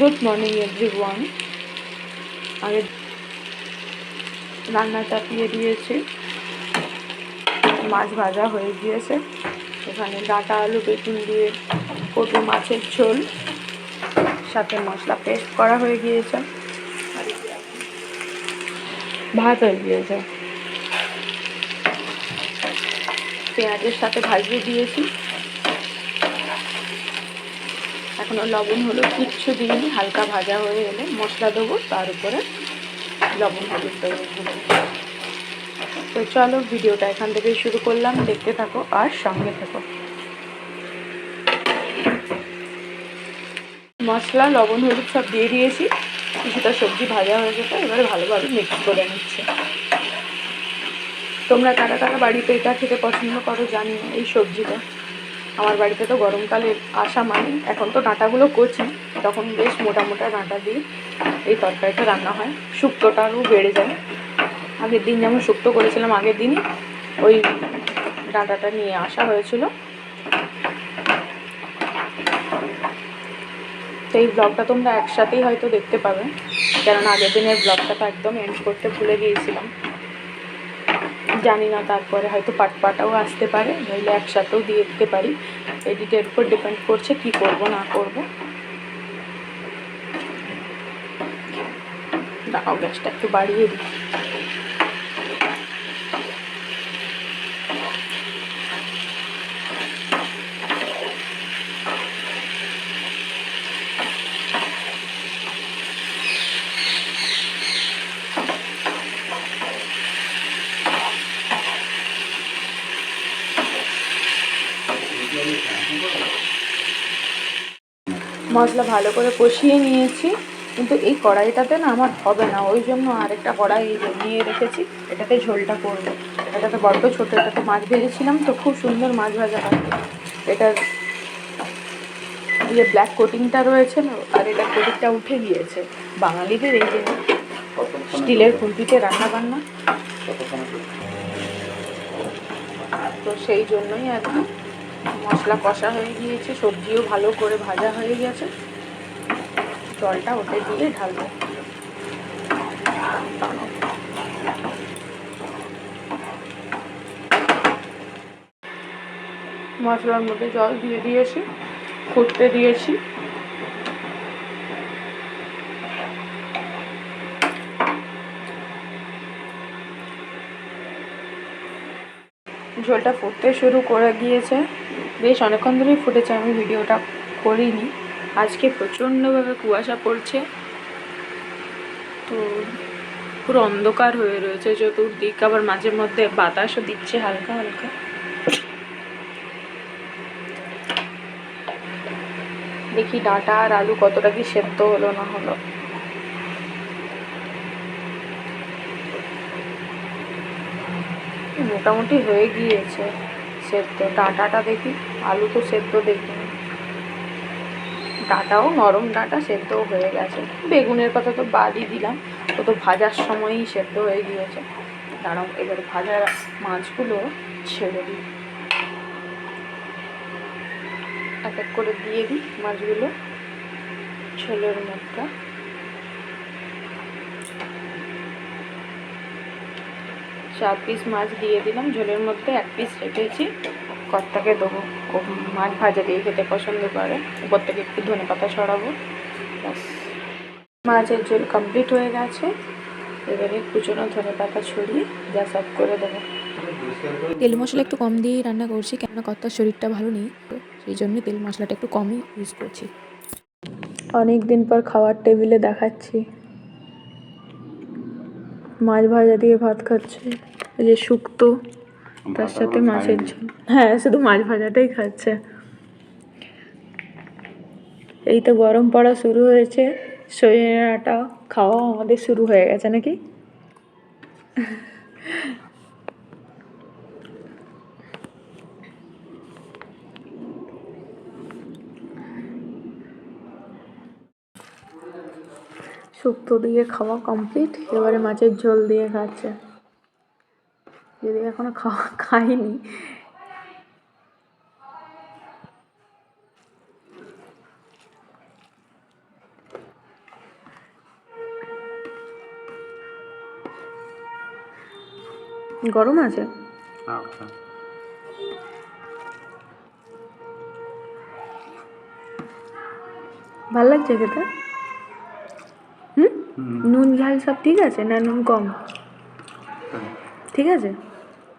Good morning, everyone. আগে রান্না চাপিয়ে দিয়েছি। মাছ ভাজা হয়ে গিয়েছে। এখানে ডাটা আলু, বেগুন দিয়ে কটু মাছের ঝোল, সাথে মশলা পেস্ট করা হয়ে গিয়েছে। ভাত হয়ে গিয়েছে। পেঁয়াজের সাথে ভাজিয়ে দিয়েছি। এখনও লবণ, হলুদ কিচ্ছু দিইনি হালকা ভাজা হয়ে এলে মশলা দেবো, তার উপরে লবণ হলুদ দেবো। তো চলো ভিডিওটা এখান থেকেই শুরু করলাম, দেখতে থাকো আর সঙ্গে থাকো। মশলা, লবণ, হলুদ সব দিয়ে দিয়েছি, কিছুটা সবজি ভাজা হয়ে গেছে, এবারে ভালোভাবে মিক্স করে নিচ্ছে। তোমরা কারা কারা বাড়িতে এটা খেতে পছন্দ করো জানি এই সবজিটা। আমার বাড়িতে তো গরমকালে আসা মানে এখন তো ডাঁটাগুলো কচি, তখন বেশ মোটা মোটা ডাঁটা দিয়ে এই তরকারিটা রান্না হয় শুক্তোটা আরও বেড়ে যায়। আগের দিন যেমন শুক্তো করেছিলাম, আগের দিনই ওই ডাঁটাটা নিয়ে আসা হয়েছিল। এই ব্লগটা তোমরা একসাথেই হয়তো দেখতে পাবে, কেননা আগের দিনের ব্লগটা তো একদম এন্ড করতে ভুলে গিয়েছিলাম। জানি না, তারপরে হয়তো পাট পাটাও আসতে পারে, নইলে একসাথেও দিয়ে দিতে পারি। এডিটের উপর ডিপেন্ড করছে কি করব, না করব। দাও, গ্যাসটা একটু বাড়িয়ে দিই। মশলা ভালো করে কষিয়ে নিয়েছি, কিন্তু এই কড়াইটাতে না আমার হবে না। ওই জন্য আরেকটা কড়াই নিয়ে রেখেছি, এটাতে ঝোলটা করব। এটাতে বড্ড ছোটো, এটাতে মাছ ভেজেছিলাম তো, খুব সুন্দর মাছ ভাজা হয়। এটার যে ব্ল্যাক কোটিংটা রয়েছে না, আর এটার কোটিংটা উঠে গিয়েছে। বাঙালিদের এই যে স্টিলের খুন্তিতে রান্না বান্না তো সেই জন্যই আর কি মশলা কষা হয়ে গিয়েছে, সবজিও ভালো করে ভাজা হয়ে গেছে। জলটা ওতে দিয়ে ঢালবো। মশলার মধ্যে জল দিয়ে দিয়েছি, ফুটতে দিয়েছি। ঝোলটা ফুটতে শুরু করে গিয়েছে বেশ অনেকক্ষণ ধরেই ফুটেছে, আমি ভিডিওটা করিনি। আজকে প্রচণ্ডভাবে কুয়াশা পড়ছে। তো পুরো অন্ধকার হয়ে রয়েছে, চতুর্দিক, আবার মাঝে মধ্যে বাতাসও দিচ্ছে হালকা হালকা। দেখি ডাঁটা আর আলু কতটা কি সেদ্ধ হলো না হলো। মোটামুটি হয়ে গিয়েছে সেদ্ধ, ডাঁটাটা দেখি। আলু তো সেদ্ধ দেখি ডাঁটাও, নরম ডাঁটা সেদ্ধও হয়ে গেছে। বেগুনের কথা তো বাদই দিলাম, ও তো ভাজার সময়ই সেদ্ধ হয়ে গিয়েছে। দাঁড়াও, এবারে ভাজা মাছগুলো ছেড়ে দিই। এক এক করে দিয়ে দিই মাছগুলো ছোলের মধ্যে। চার পিস মাছ দিয়ে দিলাম, ঝোলের মধ্যে এক পিস রেখেছি। কর্তাকে দেবো ও মাছ ভাজা দিয়ে খেতে পছন্দ করে। উপর থেকে একটু ধনে পাতা ছড়াবো ব্যাস। মাছের ঝোল কমপ্লিট হয়ে গেছে। এবারে কুচনো ধনে পাতা ছড়িয়ে যা সব করে দেবো। তেল মশলা একটু কম দিয়েই রান্না করছি কেননা কর্তার শরীরটা ভালো নেই তো সেই জন্য তেল মশলাটা একটু কমই ইউজ করছি। অনেক দিন পর খাওয়ার টেবিলে দেখাচ্ছি। মাছ ভাজা দিয়ে ভাত খাচ্ছে। এই যে শুক্তো তার সাথে মাছের ঝোল। হ্যাঁ শুধু মাছ ভাজাটাই খাচ্ছে। এই তো গরম পড়া শুরু হয়েছে। সজনাটা খাওয়া আমাদের শুরু হয়ে গেছে নাকি? শুক্তো দিয়ে খাওয়া কমপ্লিট এবারে মাছের ঝোল দিয়ে খাচ্ছে। যদি এখনও খাওয়া খাইনি। গরম আছে? হ্যাঁ, হ্যাঁ। ভালো লাগছে খেতে? হুম? নুন ঝাল সব ঠিক আছে না নুন কম? হ্যাঁ। ঠিক আছে?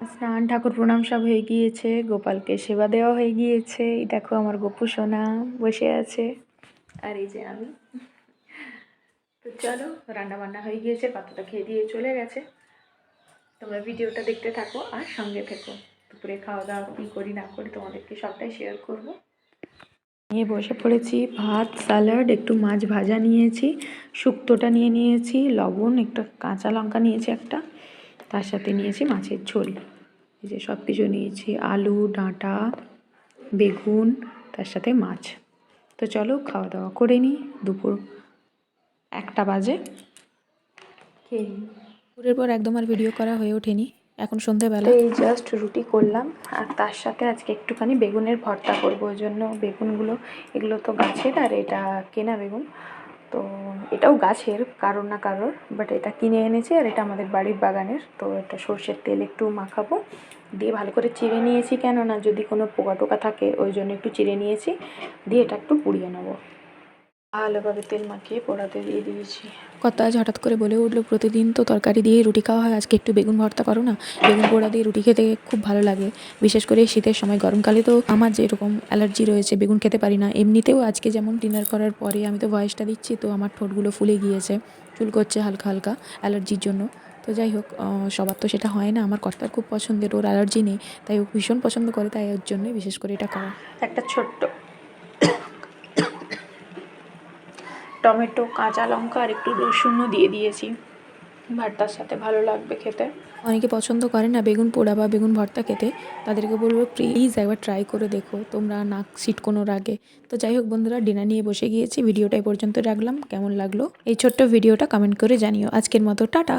স্নান ঠাকুর প্রণাম সব হয়ে গিয়েছে, গোপালকে সেবা দেওয়া হয়ে গিয়েছে। এই দেখো আমার গপু সোনা বসে আছে। আর এই যে আমি। তো চলো রান্না বান্না হয়ে গিয়েছে পাতাটা খেয়ে দিয়ে চলে গেছে। তোমরা ভিডিওটা দেখতে থাকো আর সঙ্গে থেকো। দুপুরে খাওয়া দাওয়া কী করি না করি তোমাদেরকে সবটাই শেয়ার করব। নিয়ে বসে পড়েছি, ভাত স্যালাড একটু মাছ ভাজা নিয়েছি, শুক্তোটা নিয়ে নিয়েছি, লবণ, একটা কাঁচা লঙ্কা নিয়েছি একটা। তার সাথে নিয়েছি মাছের ঝোল। এই যে সব কিছু নিয়েছি আলু ডাঁটা বেগুন তার সাথে মাছ। তো চলো খাওয়া দাওয়া করে নিই দুপুর একটা বাজে। খেয়ে দুপুরের পর একদম আর ভিডিও করা হয়ে ওঠেনি। এখন সন্ধেবেলা। এই জাস্ট রুটি করলাম আর তার সাথে আজকে একটুখানি বেগুনের ভর্তা করব। ওই জন্য বেগুনগুলো এগুলো তো গাছের আর এটা কেনা বেগুন। তো এটাও গাছের, কারোর না কারোর বাট এটা কিনে এনেছি আর এটা আমাদের বাড়ির বাগানের। তো এটা সর্ষের তেল একটু মাখাবো। দিয়ে ভালো করে চিড়ে নিয়েছি কেননা যদি কোনো পোকা টোকা থাকে, ওই জন্য একটু চিড়ে নিয়েছি। দিয়ে এটা একটু পুড়িয়ে নেব। ভালোভাবে তেল মাখিয়ে পোড়াতে দিয়ে দিয়েছি। কত আজ হঠাৎ করে বলে উঠল প্রতিদিন তো তরকারি দিয়ে রুটি খাওয়া হয় আজকে একটু বেগুন ভর্তা করো না। বেগুন পোড়া দিয়ে রুটি খেতে খুব ভালো লাগে। বিশেষ করে শীতের সময় গরমকালে তো আমার যেরকম অ্যালার্জি রয়েছে বেগুন খেতে পারি না। এমনিতেও আজকে যেমন ডিনার করার পরে আমি তো ভয়েসটা দিচ্ছি তো আমার ঠোঁটগুলো ফুলে গিয়েছে। চুল করছে হালকা হালকা অ্যালার্জির জন্য। তো যাই হোক সবার তো সেটা হয় না। আমার কর্তার খুব পছন্দের ওর অ্যালার্জি নেই তাই ও ভীষণ পছন্দ করে তাই ওর জন্যই বিশেষ করে এটা করা একটা ছোট্ট টমেটো, কাঁচা লঙ্কা আর একটু রসুনও দিয়ে দিয়েছি। ভাতটার সাথে ভালো লাগবে খেতে। অনেকে পছন্দ করে না বেগুন পোড়া বা বেগুন ভর্তা খেতে। তাদেরকে বলব প্লিজ একবার ট্রাই করে দেখো। তোমরা নাক সিটকোনোর রাগে তো যাই হোক বন্ধুরা ডিনার নিয়ে বসে গিয়েছি। ভিডিওটা পর্যন্ত রাখলাম। কেমন লাগল? এই ছোট্ট ভিডিওটা কমেন্ট করে জানিও। আজকের মতো, টাটা!